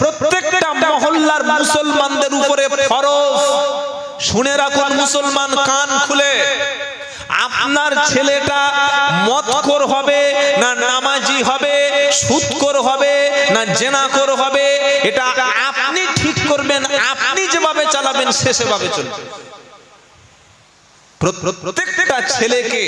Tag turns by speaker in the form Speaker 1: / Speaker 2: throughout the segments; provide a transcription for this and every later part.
Speaker 1: প্রত্যেকটা মহল্লার মুসলমানদের উপরে ফরজ। শুনে রাখুন, মুসলমান কান খুলে। আপনার ছেলেটা মতকর হবে না নামাজি হবে সুদখোর হবে না জেনাখোর হবে, এটা আপনি ঠিক করবেন, আপনি যেভাবে চালাবেন, সে সেভাবে চলবে। প্রত্যেকটা ছেলেকে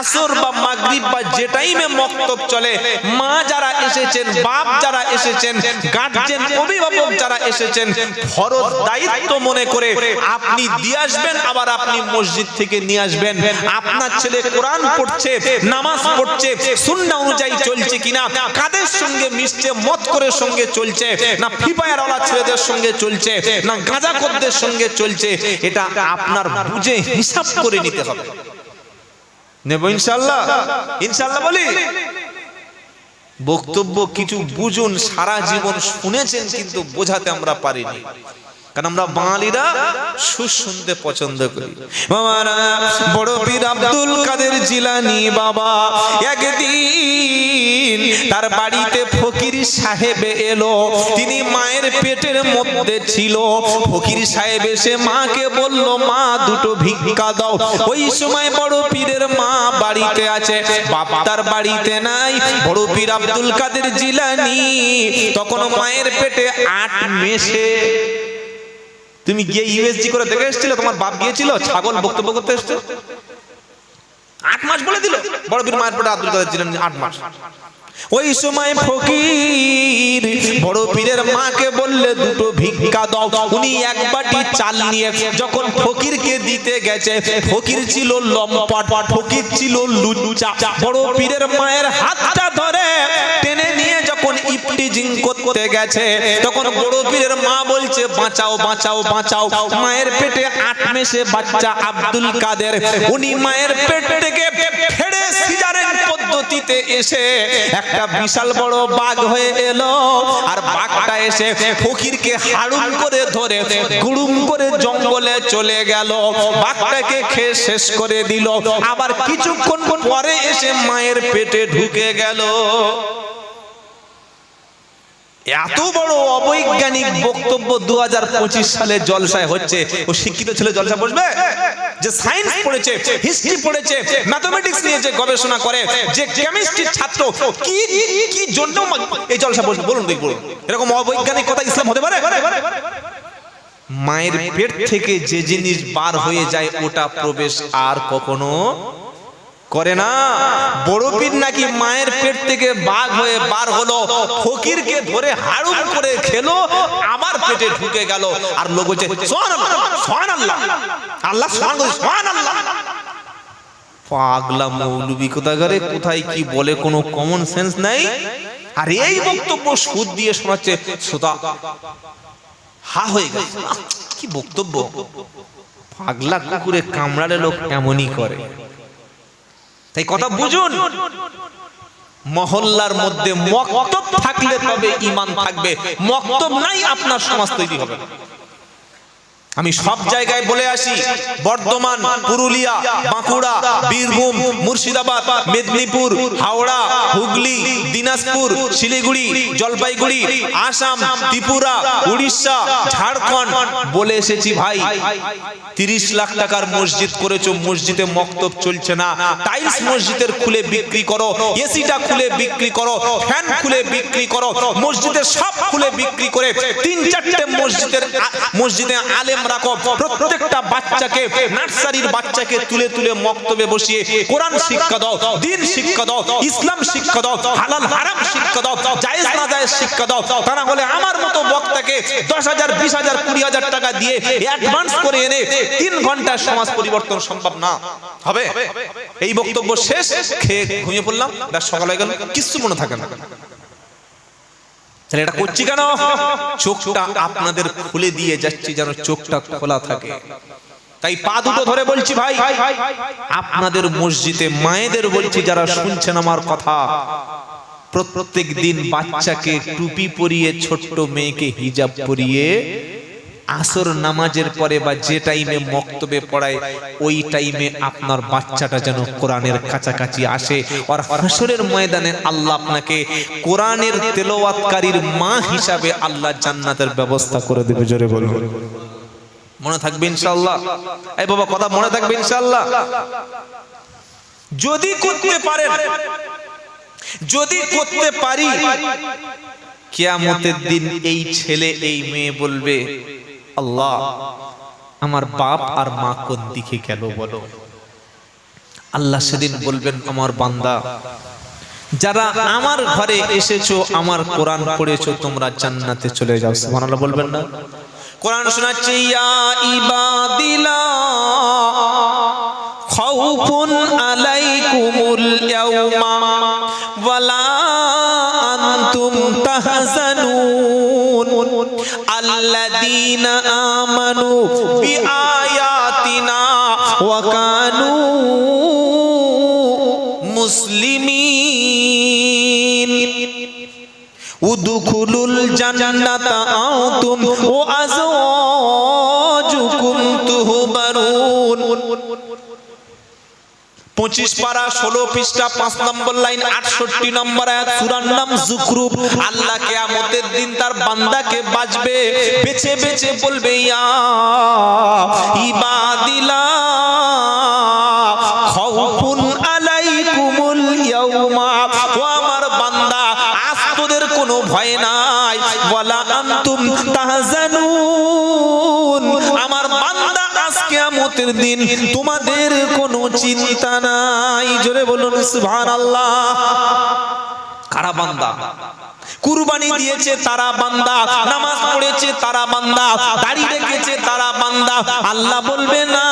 Speaker 1: আসর বা মাগরিব বা যে টাইমে মক্তব চলে, মা যারা এসেছেন, বাপ যারা এসেছেন গার্জেন অভিভাবক যারা এসেছেন, ফরজ দায়িত্ব মনে করে আপনি দিয়ে আসবেন, আবার আপনি মসজিদ থেকে নিয়ে আসবেন। আপনার ছেলে কোরআন পড়ছে, নামাজ পড়ছে, সুন্নাহ অনুযায়ী চলছে কিনা, কাদের সঙ্গে মিশছে মত করে সঙ্গে চলছে, না ফিফায়ার ওলা ছেলেদের সঙ্গে চলছে, না গাঁজাখোরদের সঙ্গে চলছে, এটা আপনার বুঝে হিসাব করে নিতে হবে। নেব ইনশাল্লাহ। ইনশাল্লাহ বলি। বক্তব্য কিছু বুঝুন, সারা জীবন শুনেছেন কিন্তু বোঝাতে আমরা পারিনি। কারণ আমরা বাঙালিরা সুর শুনতে পছন্দ করি। বড় পীর আব্দুল কাদের জিলানি বাবা, একদিন তার বাড়িতে ফকির সাহেব এলো। তিনি মায়ের পেটের মধ্যে ছিল। ফকির সাহেব এসে মাকে বলল, মা, দুটো ভিক্ষা দাও। ওই সময় বড় পীরের মা বাড়িতে আছে। বাপ তার বাড়িতে নাই। বড় পীর আব্দুল কাদের জিলানি তখন মায়ের পেটে আট মেশে তুমি গিয়ে ইউএসজি করে দেখে এসেছিলে তোমার বাপ গিয়েছিল ছাগল বক্তব্য করতে এসছে। আট মাস বলে দিল। বড় বীর মায়ের পরে আব্দুল কাদের ছিলেন আট মাস। ওই সময় ফকির বড় পীরের মাকে বললে, দুটো ভিক্ষা দাও। উনি এক বাটি চাল নিয়ে যখন ফকিরকে দিতে গেছে, ফকির ছিল লম্পট, ফকির ছিল লুচ্চা। বড় পীরের মায়ের হাতটা ধরে টেনে নিয়ে যখন ইপটিজিং করতে গেছে, তখন বড় পীরের মা বলছে, বাঁচাও বাঁচাও বাঁচাও। মায়ের পেটে আট মেসে বাচ্চা আব্দুল কাদের। উনি মায়ের পেট থেকে ফেড়ে সিজারের পদ্ধতিতে এসে একটা বিশাল বড় বাঘ হয়ে এলো। আর বাঘটা এসে ফকিরকে হাড়ুম করে ধরে, গুড়ুম করে জঙ্গলে চলে গেল। বাঘটাকে খেয়ে শেষ করে দিল। আবার কিছুক্ষণ পরে এসে মায়ের পেটে ঢুকে গেল। এত বড় অবৈজ্ঞানিক বক্তব্য দু সালে জলসায় হচ্ছে। ও শিক্ষিত ছেলে জলসা বসবে? যে সায়েন্স পড়েছে হিস্ট্রি পড়েছে ম্যাথমেটিক্স নিয়ে যে গবেষণা করে, যে কেমিস্ট্রির ছাত্র, কি কি জন্য এই জলসা বসবে? বলুন দেখি এরকম অবৈজ্ঞানিক কথা ইসলাম হতে পারে? মায়ের পেট থেকে যে জিনিস বার হয়ে যায়, ওটা প্রবেশ আর কখনো করে না। বড় পীর নাকি মায়ের পেট থেকে বাঘ হয়ে বার হলো। ফকিরকে ধরে হাড়ুম করে খেলো আবার পেটে ঢুকে গেল। আর লোক বলছে সুবহানাল্লাহ আল্লাহ সুবহানাল্লাহ পাগলা মৌলবি কোথাকারে, কোথায় কি বলে কোনো কমন সেন্স নাই? আর এই বক্তব্য সুদ দিয়ে শোনাচ্ছে শ্রোতা। হা হয়ে গেছে। কি বক্তব্য? পাগলা কুকুরে কামড়ালে লোক এমনই করে। তাই কথা বুঝুন। মহল্লার মধ্যে মক্তব থাকলে তবে ইমান থাকবে। মক্তব নাই আপনার সমাজ তৈরি হবে। না। আমি সব জায়গায় বলে আসি, বর্ধমান, পুরুলিয়া, বাঁকুড়া, বীরভূম, মুর্শিদাবাদ, মেদিনীপুর, হাওড়া, হুগলি, দিনাজপুর, শিলিগুড়ি, জলপাইগুড়ি, আসাম, ত্রিপুরা, উড়িষ্যা, ঝাড়খণ্ড বলে এসেছি ভাই। তিরিশ লাখ টাকার মসজিদ করেছ, মসজিদে মক্তব চলছে না। টাইলস মসজিদের খুলে বিক্রি করো, এসিটা খুলে বিক্রি করো, ফ্যান খুলে বিক্রি করো, মসজিদের সব খুলে বিক্রি করে তিন চারটে মসজিদের মসজিদে আলেম রাখো। প্রত্যেকটা বাচ্চাকে, নার্সারির বাচ্চাকে তুলে তুলে মক্তবে বসিয়ে কোরআন শিক্ষা দাও, দিন শিক্ষা দাও, ইসলাম শিক্ষা দাও, হালাল হারাম শিক্ষা দাও, জায়েজ না জায়েজ শিক্ষা দাও। তা না হলে আমার মতো বক্তাকে দশ হাজার, বিশ হাজার, কুড়ি হাজার টাকা দিয়ে অ্যাডভান্স করে এনে তিন ঘণ্টার সমাজ পরিবর্তন সম্ভব না। হবে? এই বক্তব্য শেষ, খেয়ে ঘুমিয়ে পড়লাম সকাল হয়ে গেল, কিছু মনে থাকে না। তাহলে এটা করছি কেন চোখটা আপনাদের খুলে দিয়ে যাচ্ছি যেন চোখটা খোলা থাকে। তাই পা দুটো ধরে বলছি ভাই আপনাদের মসজিদে মায়েদের বলছি যারা শুনছেন আমার কথা প্রত্যেক দিন বাচ্চাকে টুপি পরিয়ে ছোট্ট মেয়েকে হিজাব পরিয়ে আসর নামাজের পরে বা যে টাইমে মক্তবে পড়ায়, ওই টাইমে আপনার বাচ্চাটা যেন কোরআনের কাছাকাছি আসে। আর হাসরের ময়দানে আল্লাহ আপনাকে কোরআনের তেলাওয়াতকারীর মা হিসাবে আল্লাহ জান্নাতের ব্যবস্থা করে দেবে। জোরে বলুন। মনে থাকবে ইনশাআল্লাহ? এই বাবা, কথা মনে থাকবে ইনশাআল্লাহ? যদি করতে পারেন, যদি করতে পারি, কেয়ামতের দিন এই ছেলে, এই মেয়ে বলবে আল্লাহ, আমার বাপ আর মা কোন দিকে গেল বলো? আল্লাহ সেদিন বলবেন, আমার বান্দা, যারা আমার ঘরে এসেছ, আমার কোরআন পড়েছো, তোমরা জান্নাতে চলে যাও। সুবহানাল্লাহ বলবেন না। কোরআন শোনাচ্ছে, ইয়া ইবাদিলা, খাউফুন আলাইকুমুল ইয়াউমা, ওয়ালা আনতুম তাহজানুন আল্লাযীনা আমানু বিআয়াতিনা ওয়া কানু মুসলিমিন উদখুলুল জান্নাতা আনতুম পঁচিশ পারা ষোলো পৃষ্ঠা, পাঁচ নম্বর লাইন, আটষট্টি নম্বর আয়াত, সুরার নাম জুকরুব। আল্লাহ কেয়ামতের দিন তার বান্দাকে বাজবে বেছে বেছে বলবে, ইয়া ইবাদিলা, খাউফুন আলাইকুমুল ইয়াউমা। ও আমার বান্দা, আজ তোদের কোনো ভয় নাই। ওয়ালা আনতুম তাহজানুন কিয়ামতের দিন তোমাদের কোনো চিন্তা নাই। জোরে বলুন, সুবহানাল্লাহ। কারা বান্দা? কুরবানি দিয়েছে তারা বান্দা, নামাজ পড়েছে তারা বান্দা, দাড়ি রেখেছে তারা বান্দা। আল্লাহ বলবে, না,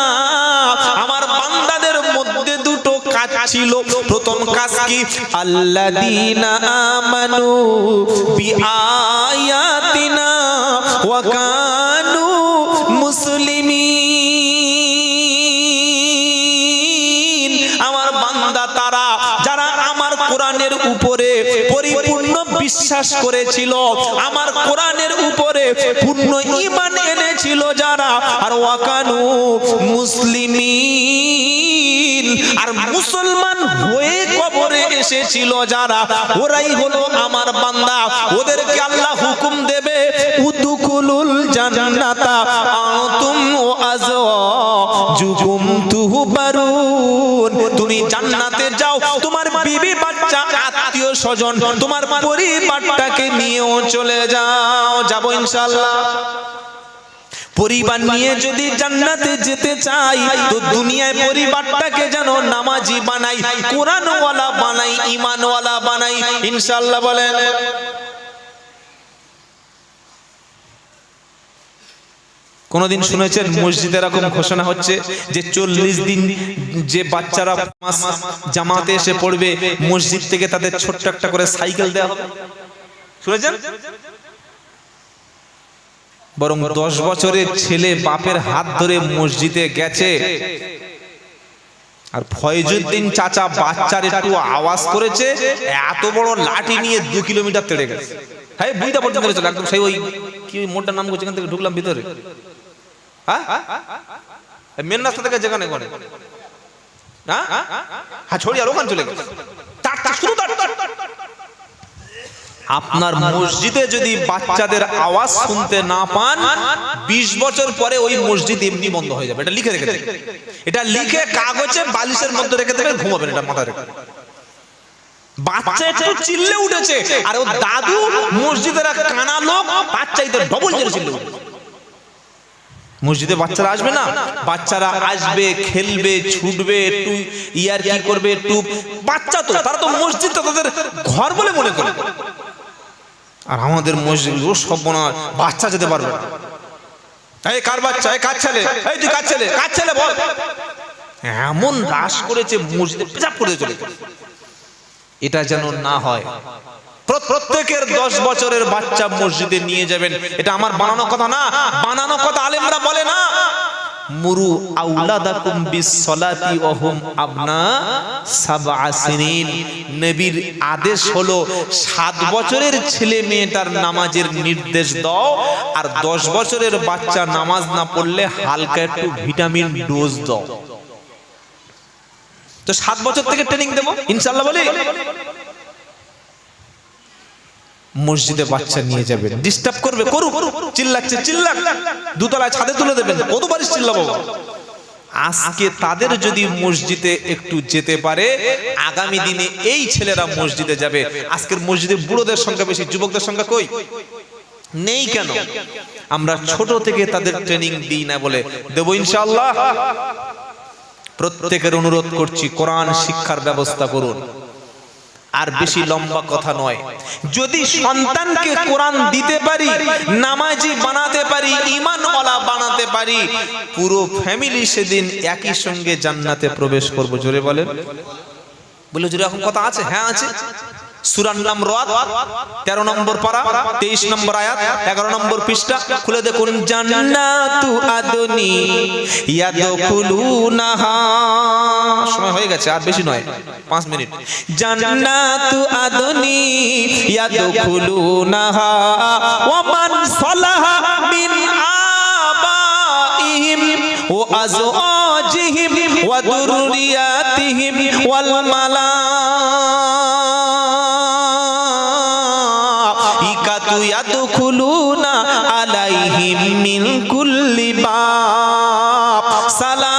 Speaker 1: আমার বান্দাদের মধ্যে দুটো কাজ ছিল। প্রথম কাজ কি? আল্লাযীনা আমানু বিআয়াতিনা ওয়া বিশ্বাস করেছিল, আমার কোরআনের উপরে পূর্ণ ঈমান এনেছিল যারা, আর ওয়াকানু মুসলিমিন, আর মুসলমান হয়ে কবরে এসেছিল যারা, ওরাই হলো আমার বান্দা, ওদেরকে আল্লাহ হুকুম দেবে উদুকুলুল জান্নাতা, আনতুম ও আজওয়াজুকুম তুহবারুন। তুমি জান্নাতে যাও, তোমার বিবি স্বজন, তোমার পরিবারটাকে নিয়েও চলে যাও, যাব ইনশাল্লাহ পরিবার নিয়ে যদি জান্নাতে যেতে চাই, তো দুনিয়ায় পরিবারটাকে যেন নামাজি বানাই, কোরআনওয়ালা বানাই ইমানওয়ালা বানাই ইনশাল্লাহ বলেন। কোনদিন শুনেছেন মসজিদে এরকম ঘোষণা হচ্ছে যে চল্লিশ দিন যে বাচ্চারা জামাতে এসে পড়বে, মসজিদ থেকে তাদের ছোট্ট একটা করে সাইকেল দেওয়া হবে। শুনেছেন? বরং দশ বছরের ছেলে বাপের হাত ধরে মসজিদে গেছে। আর ফয়জুদ্দিন চাচা বাচ্চার একটু আওয়াজ করেছে, এত বড় লাঠি নিয়ে দু কিলোমিটার তেড়ে গেছে। হ্যাঁ বুঝতে পর্যন্ত একদম সেই ওই কি ওই মোড়টার নাম করছে, এখান থেকে ঢুকলাম ভিতরে। হ্যাঁ? মেন রাস্তা থেকে যেখানে করে হ্যাঁ? হ্যাঁ ছড়িয়ে ওখানে চলে গেছে। আপনার মসজিদে যদি বাচ্চাদের আওয়াজ শুনতে না পান ২০ বছর পরে ওই মসজিদ এমনি বন্ধ হয়ে যাবে। এটা লিখে রেখে দেবে এটা লিখে কাগজে বালিশের মধ্যে রেখে দেবেন ঘুমাবেন এটা মাথায় রেখে বাচ্চা একটু চিল্লে উঠেছে। আর ও দাদু মসজিদের কানা লোক বাচ্চা ডবল চিল্লে উঠেছে। মসজিদে বাচ্চারা আসবে না? বাচ্চারা আসবে, খেলবে, ছুটবে, একটু ইয়ার কি করবে, একটু বাচ্চা তো, তারা তো মসজিদটা তাদের ঘর বলে মনে করে। আর আমাদের মসজিদ, ও সব বাচ্চা যেতে পারবে এই কার বাচ্চা? এই কার ছেলে? এই তুই কার ছেলে? কার ছেলে বল। এমন রাস করেছে মসজিদে পেজাব করে চলে। এটা যেন না হয়। প্রত্যেকের দশ বছরের বাচ্চা মসজিদে নিয়ে যাবেন। এটা আমার বানানো কথা না। বানানো কথা আলেমরা বলে না। মুরু আউলাদাকুম বিসসালাতি আদেশ হলো, সাত বছরের ছেলে মেয়েটার নামাজের নির্দেশ দাও, আর দশ বছরের বাচ্চা নামাজ না পড়লে হালকা একটু ভিটামিন ডোজ দাও। তো সাত বছর থেকে ট্রেনিং দেবো? ইনশাল্লাহ বলি? মসজিদে বাচ্চা নিয়ে যাবেন। ডিস্টার্ব করবে, করুক। চিল্লাচ্ছে, চিল্লাক। দুতলায় ছাদে তুলে দেবেন। কত পারিস চিল্লাবো? আজকে তাদের যদি মসজিদে একটু যেতে পারে, আগামী দিনে এই ছেলেরা মসজিদে যাবে। আজকের মসজিদে বুড়োদের সংখ্যা বেশি, যুবকদের সংখ্যা কই? নেই কেন? আমরা ছোট থেকে তাদের ট্রেনিং দিই না বলে দেবো ইনশাআল্লাহ। প্রত্যেকের অনুরোধ করছি, কোরআন শিক্ষার ব্যবস্থা করুন। আর বেশি লম্বা কথা নয়। যদি সন্তানকে কোরআন দিতে পারি নামাজি বানাতে পারি ইমানওয়ালা বানাতে পারি। পুরো ফ্যামিলি সেদিন একই সঙ্গে জান্নাতে প্রবেশ করব। জোরে বলেন। বলে জোরে এখন কথা আছে? হ্যাঁ আছে। সুরান নাম রাত তেরো নম্বর পারা, তেইশ নম্বর আয়াত, এগারো নম্বর পৃষ্ঠা, খুলে দেখুন সময় হয়ে গেছে, আর বেশি নয়, পাঁচ মিনিট। জান্নাতু আদনি ওয়াল মালাইকাতু মিন কুল্লি বাপ, সালামুন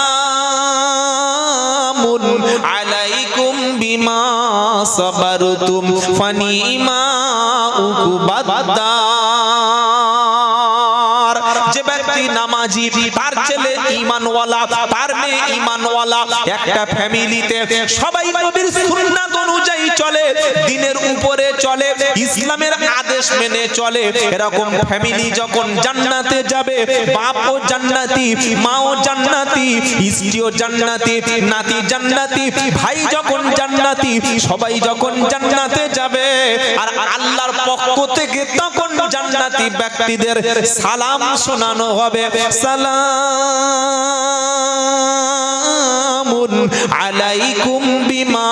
Speaker 1: আলাইকুম বিমা সাবারতুম ফানিমা উকুবাদ্দার যে ব্যক্তি নামাজি, তার ছেলে ঈমানওয়ালা ঈমানওয়ালা একটা ফ্যামিলিতে। সবাই নবীর সুন্নাত অনুযায়ী চলে, দিনের উপরে চলে, ইসলামের আদেশ মেনে চলে। এরকম ফ্যামিলি যখন জান্নাতে যাবে, বাপও জান্নাতি, মাও জান্নাতি, স্ত্রীও জান্নাতি, নাতি জান্নাতি, ভাই যখন জান্নাতি, সবাই যখন জান্নাতে যাবে, আর আল্লাহর পক্ষ থেকে তখন জান্নাতি ব্যক্তিদের সালাম শোনানো হবে। সালামুন আলাইকুম বিমা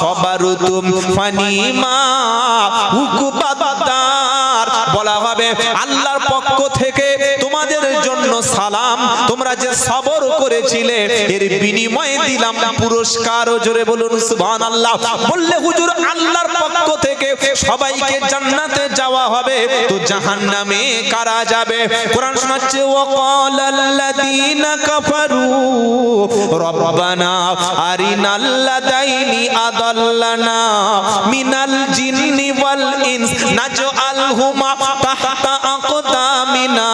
Speaker 1: সবারুতুম ফানিমা। উকুবাদ্দার বলা হবে, আল্লাহর পক্ষ থেকে তোমাদের জন্য সালাম। তোমরা যে সবর করেছিলে, এর বিনিময়ে দিলাম পুরস্কার জোরে বলুন, সুবহানাল্লাহ। বললে হুজুর, আল্লাহর পক্ষ থেকে সবাইকে জান্নাতে যাওয়া হবে, তো জাহান্নামে কারা যাবে? কোরআন শোনাচ্ছে, ওয়াকালাল্লাযীনা কাফারু, রব্বানা আরিনাল্লাযাইনি আদাল্লানা মিনাল জিন্নি ওয়াল ইনস, নাজআলহুমা তাহতা আকদামিনা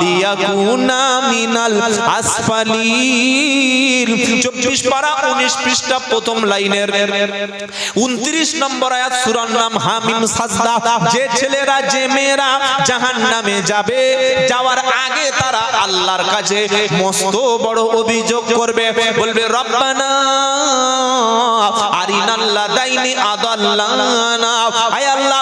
Speaker 1: লিয়াকুনা মিনাল আসফালিন 24 পারা 19 পৃষ্ঠা, প্রথম লাইনের। 29 নম্বর আয়াত, সূরার নাম হামিম সাজদা। যে ছেলেরা, যে মেয়েরা জাহান্নামে যাবে, যাওয়ার আগে তারা আল্লাহর কাছে মস্ত বড় অভিযোগ করবে। বলবে, রব্বানা আরিনাল্লাহ দাইনি আদাল্লানা। আয় আল্লাহ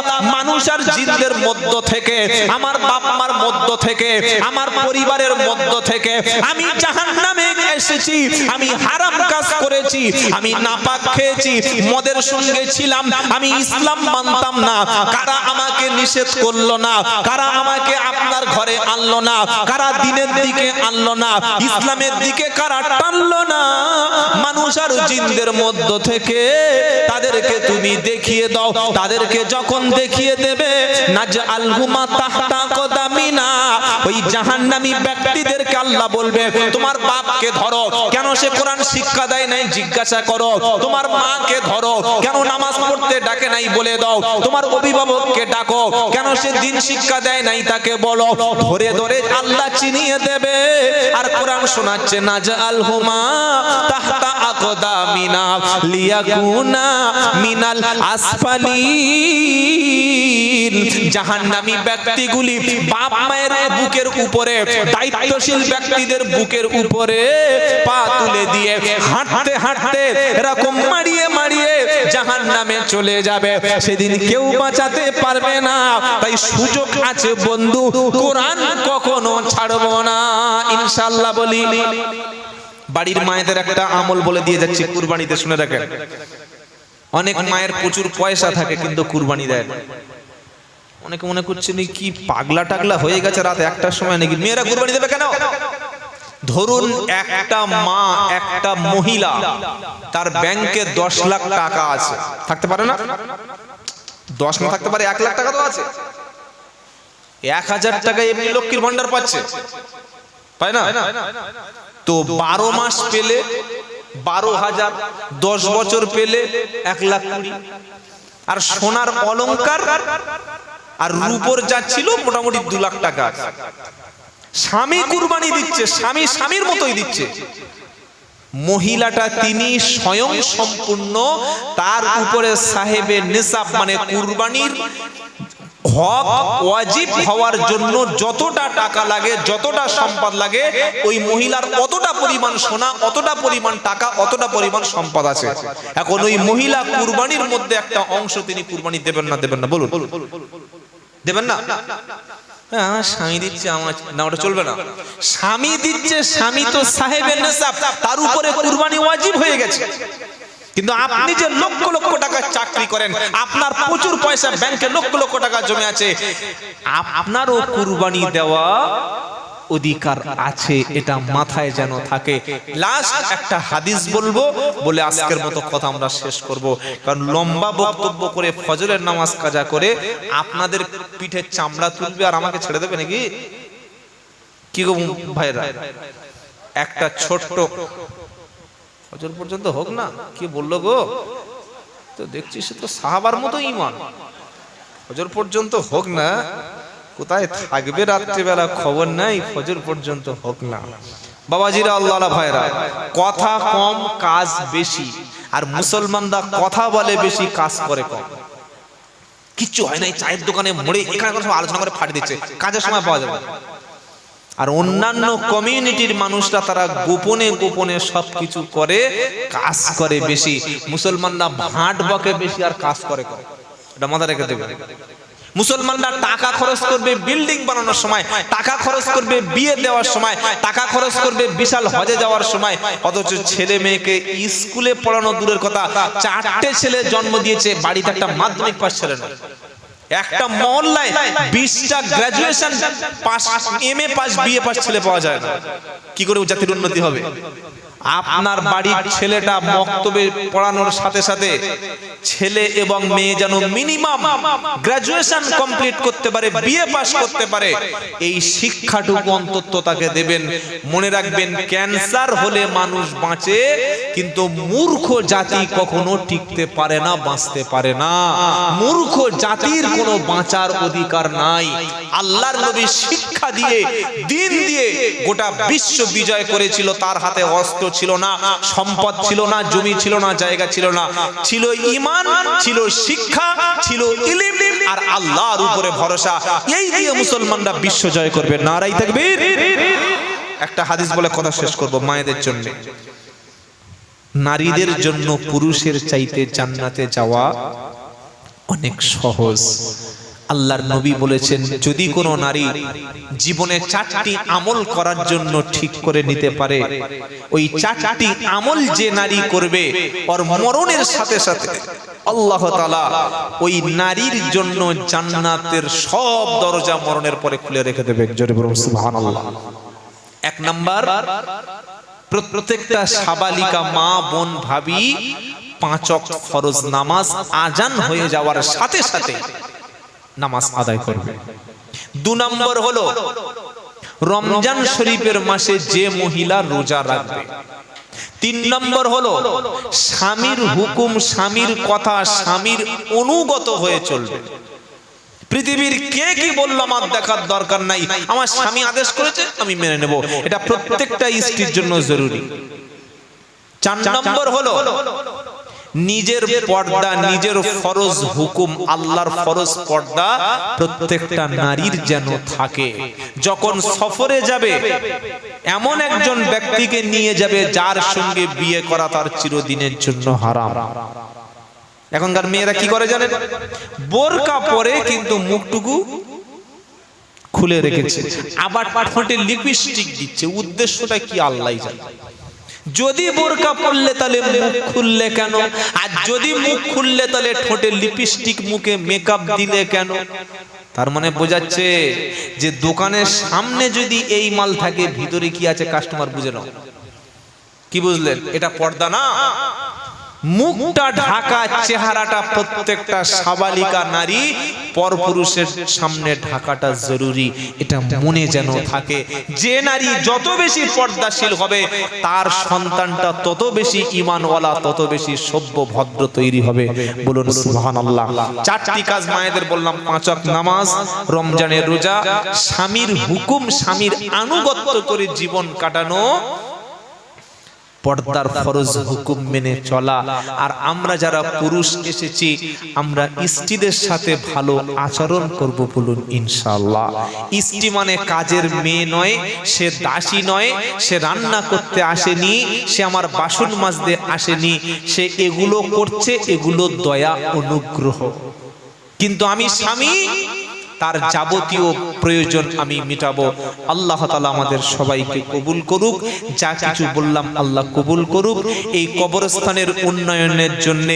Speaker 1: মানুষ জিনদের মধ্য থেকে, আমার বাপ মার মধ্য থেকে, আমার পরিবারের মধ্য থেকে আমি জাহান্নামে এসেছি, আমি হারাম কাজ করেছি, আমি নাপাক খেয়েছি, মদের সঙ্গে ছিলাম, আমি ইসলাম মানতাম না, কারা নিষেধ করল না। কারা আমাকে আপনার ঘরে আনলো না? কারা দিনের দিকে আনলো না? ইসলামের দিকে কারা টানলো না? মানুষ আর জিনদের মধ্য থেকে তাদেরকে তুমি দেখিয়ে দাও। তাদেরকে যখন দেখিয়ে দেবে নাজ আলহুমা তাহতা কদামিনা। ওই জাহান্নামী ব্যক্তিদেরকে আল্লাহ বলবে, তোমার বাপকে ধরো। কেন সে কোরআন শিক্ষা দেয় নাই? জিজ্ঞাসা করো। তোমার মাকে ধরো। কেন নামাজ পড়তে ডাকে নাই বলে দাও? তোমার অভিভাবককে ডাকো। কেন সে দিন শিক্ষা দেয় নাই তাকে বলো? ধরে ধরে আল্লাহ চিনিয়ে দেবে। আর কোরআন শোনাচ্ছে নাজাল হুমা তাহতা আকদামিনা লিয়াকুনা মিনাল আসফালি দিন জাহান্নামী ব্যক্তিগুলি বাপ মায়ের বুকের উপরে, দায়িত্বশীল ব্যক্তিদের বুকের উপরে পা তুলে দিয়ে হাঁটতে হাঁটতে এরকম মারিয়ে মারিয়ে জাহান নামে চলে যাবে। সেদিন কেউ বাঁচাতে পারবে না। তাই সুযোগ আছে, বন্ধু, কোরআন কখনো ছাড়বো না। ইনশাল্লাহ বলি, বাড়ির মায়েদের একটা আমল বলে দিয়ে যাচ্ছি, কুরবানিতে শুনে রাখেন। অনেক মায়ের প্রচুর পয়সা থাকে, কিন্তু কুরবানি দেয় না। অনেকে মনে করছেন এই কি পাগলা টাগলা হয়ে গেছে রাত একটার সময় নাকি মেয়েরা কুরবানি দেবে কেন? ধরুন একটা মা একটা মহিলা তার ব্যাংকে দশ লাখ টাকা আছে। থাকতে পারে না? দশ না থাকতে পারে এক লাখ টাকা তো আছে। এক হাজার টাকা এমনি লক্ষ্মীর ভান্ডার পাচ্ছে। তাই না? তো বারো মাস পেলে বারো হাজার দশ বছর পেলে এক লাখ আর সোনার অলঙ্কার আর রূপর যা ছিল মোটামুটি দু লাখ টাকা আছে। স্বামী কুরবানি দিচ্ছে স্বামী স্বামীর মতোই দিচ্ছে। মহিলাটা তিনি স্বয়ং সম্পূর্ণ তার উপরে সাহেবে নেশাব মানে কুরবানির হক ওয়াজিব হওয়ার জন্য যতটা টাকা লাগে যতটা সম্পদ লাগে ওই মহিলার অতটা পরিমাণ সোনা অতটা পরিমাণ টাকা অতটা পরিমাণ সম্পদ আছে। এখন ওই মহিলা কুরবানির মধ্যে একটা অংশ তিনি কুরবানি দেবেন না দেবেন না বলুন। দেবেন না? হ্যাঁ স্বামী স্বামী তো তার উপরে হয়ে গেছে। কিন্তু আপনি যে লক্ষ লক্ষ টাকা চাকরি করেন, আপনার প্রচুর পয়সা ব্যাংকে লক্ষ লক্ষ টাকা জমে আছে। আপনারও কুরবানি দেওয়া অধিকার আছে, এটা মাথায় যেন থাকে। লাস্ট একটা হাদিস বলব, বলে আজকের মতো কথা আমরা শেষ করব। কারণ লম্বা বক্তব্য করে ফজরের নামাজ কাজা করে আপনাদের পিঠে চামড়া তুলবে আর আমাকে ছেড়ে দেবে নাকি? কি গো ভাইরা? একটা ছোট্ট ফজর পর্যন্ত হোক না, কি বলল গো? তো দেখছি সে তো সাহাবার মতো ইমান। ফজর পর্যন্ত হোক না কোথায় থাকবে রাত্রিবেলা খবর নাই? ফজর পর্যন্ত হোক না। বাবাজিরা আল্লাহ ভাইরা কথা কম, কাজ বেশি। আর মুসলমানরা কথা বলে বেশি, কাজ করে কম। কিচ্ছু হয় না চায়ের দোকানে মোড়ে এখানে কোনো আলোচনা করে ফাটে দিচ্ছে। কাজের সময় পাওয়া যাবে আর অন্যান্য কমিউনিটির মানুষরা, তারা গোপনে গোপনে সবকিছু করে, কাজ করে বেশি। মুসলমানরা ভাট বকে বেশি আর কাজ করে কম। এটা মাথা রেখে দেবে মুসলমানরা টাকা খরচ করবে বিল্ডিং বানানোর সময়, টাকা খরচ করবে বিয়ে দেওয়ার সময়, টাকা খরচ করবে বিশাল হজে যাওয়ার সময়। অথচ ছেলে মেয়েকে স্কুলে পড়ানো দূরের কথা, চারটে ছেলে জন্ম দিয়েছে, বাড়িতে একটা মাধ্যমিক পাশ ছেলে না একটা মহল্লায় বিশটা graduation pass M A pass BA pass ছেলে পাওয়া যায় না। কি করে জাতির উন্নতি হবে? আপনার বাড়ির ছেলেটা বক্তব্যে পড়ানোর সাথে সাথে ছেলে এবং মেয়ে যেন মিনিমাম গ্রাজুয়েশন কমপ্লিট করতে পারে, বিএ পাস করতে পারে, এই শিক্ষাটুকু অন্তত তাকে দেবেন। মনে রাখবেন, ক্যান্সার হলে মানুষ বাঁচে, কিন্তু মূর্খ জাতি কখনো টিকতে পারে না, বাঁচতে পারে না। মূর্খ জাতির কোনো বাঁচার অধিকার নাই। আল্লাহর নবী শিক্ষা দিয়ে, দিন দিয়ে গোটা বিশ্ব বিজয় করেছিল, তার হাতে অস্ত্র ছিল না, সম্পদ ছিল না, জমি ছিল না, জায়গা ছিল না। ছিল ইমান, ছিল শিক্ষা, ছিল ইলিম, আর আল্লাহর উপরে ভরসা। এই দিয়ে মুসলমানরা বিশ্ব জয় করবে। নারাই থাকবে একটা হাদিস বলে কথা শেষ করব, মায়েদের জন্য। নারীদের জন্য পুরুষের চাইতে জান্নাতে যাওয়া অনেক সহজ। আল্লাহর নবী বলেছেন, যদি কোনো নারী জীবনে চারটি আমল করার জন্য ঠিক করে নিতে পারে, ওই চারটি আমল যে নারী করবে, ওর মরণের সাথে সাথে আল্লাহ তাআলা ওই নারীর জন্য জান্নাতের সব দরজা মরণের পরে খুলে রেখে দেবে। এক নাম্বার, প্রত্যেকটা সাবালিকা মা, বোন, ভাবি পাঁচক ফরজ নামাজ আজান হয়ে যাওয়ার সাথে সাথে নামাজ আদায় করবে। দু নম্বর হলো রমজান শরীফের মাসে যে মহিলা রোজা রাখবে। তিন নম্বর হলো স্বামীর হুকুম স্বামীর কথা স্বামীর অনুগত হয়ে চলবে। পৃথিবীর কে কি বলল আমার দেখার দরকার নাই আমার স্বামী আদেশ করেছে আমি মেনে নেব। এটা প্রত্যেকটা স্ত্রীর জন্য জরুরি। চার নম্বর হলো নিজের পর্দা, নিজের ফরজ হুকুম, আল্লাহর ফরজ পর্দা প্রত্যেকটা নারীর যেন থাকে। যখন সফরে যাবে, এমন একজন ব্যক্তিকে নিয়ে যাবে যার সঙ্গে বিয়ে করা তার চিরদিনের জন্য হারাম। এখনকার মেয়েরা কি করে জানেন? বোরকা পরে কিন্তু মুখটুকু খুলে রেখেছে। আবার ঠোঁটে লিপস্টিক দিচ্ছে। উদ্দেশ্যটা কি? আল্লাহ জানে। যদি বোরকা পরলে তাহলে মুখ খুললে কেন? আর যদি মুখ খুললে তাহলে ঠোঁটে লিপস্টিক মুখে মেকআপ দিলে কেন? তার মানে বোঝাচ্ছে যে দোকানের সামনে যদি এই মাল থাকে, ভিতরে কি আছে কাস্টমার বুঝে নাও। কি বুঝলেন? এটা পর্দা না? মুখটা ঢাকা চেহারাটা প্রত্যেকটা সাবালিকা নারী, পরপুরুষের সামনে ঢাকাটা জরুরি। এটা মনে যেন থাকে। যে নারী যত বেশি পর্দাশীল হবে, তার সন্তানটা তত বেশি ইমানওয়ালা তত বেশি সভ্য ভদ্র তৈরি হবে। বলুন, সুবহানাল্লাহ। চারটি কাজ মায়েদের বললাম। পাঁচ ওয়াক্ত নামাজ, রমজানের রোজা, স্বামীর হুকুম, স্বামীর আনুগত্য করে জীবন কাটানো পর্দার ফরজ হুকুম মেনে চলা। আর আমরা যারা পুরুষ এসেছি, আমরা স্ত্রীদের সাথে ভালো আচরণ করব বলুন ইনশাআল্লাহ। স্ত্রী মানে কাজের মেয়ে নয়, সে দাসী নয়, সে রান্না করতে আসেনি, সে আমার বাসন মাজতে আসেনি, সে এগুলো করছে, এগুলো দয়া, অনুগ্রহ। কিন্তু আমি স্বামী তার যাবতীয় প্রয়োজন আমি মিটাবো। আল্লাহ তালা আমাদের সবাইকে কবুল করুক। যা কিছু বললাম আল্লাহ কবুল করুক। এই কবরস্থানের উন্নয়নের জন্য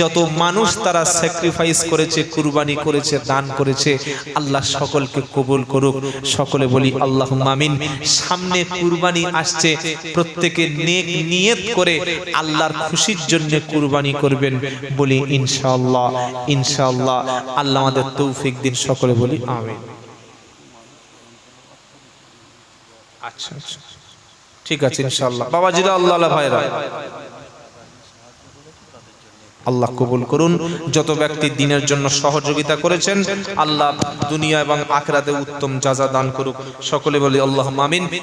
Speaker 1: যত মানুষ তারা স্যাক্রিফাইস করেছে, কুরবানি করেছে, দান করেছে, আল্লাহ সকলকে কবুল করুক। সকলে বলি আল্লাহ মামিন সামনে কুরবানি আসছে। প্রত্যেকে নেক নিয়ত করে আল্লাহর খুশির জন্য কুরবানি করবেন। বলি ইনশাআল্লাহ ইনশাআল্লাহ। আল্লাহ আমাদের তৌফিক দিন সকলে বলি। আমিন। আচ্ছা আচ্ছা। ঠিক আছে ইনশাল্লাহ বাবাজিরা আল্লাহ আল্লাহ ভাইরা। আল্লাহ কবুল করুন। যত ব্যক্তি দিনের জন্য সহযোগিতা করেছেন, আল্লাহ দুনিয়া এবং আখরাতে উত্তম যা দান করুক, সকলে বলি আল্লাহ মামিন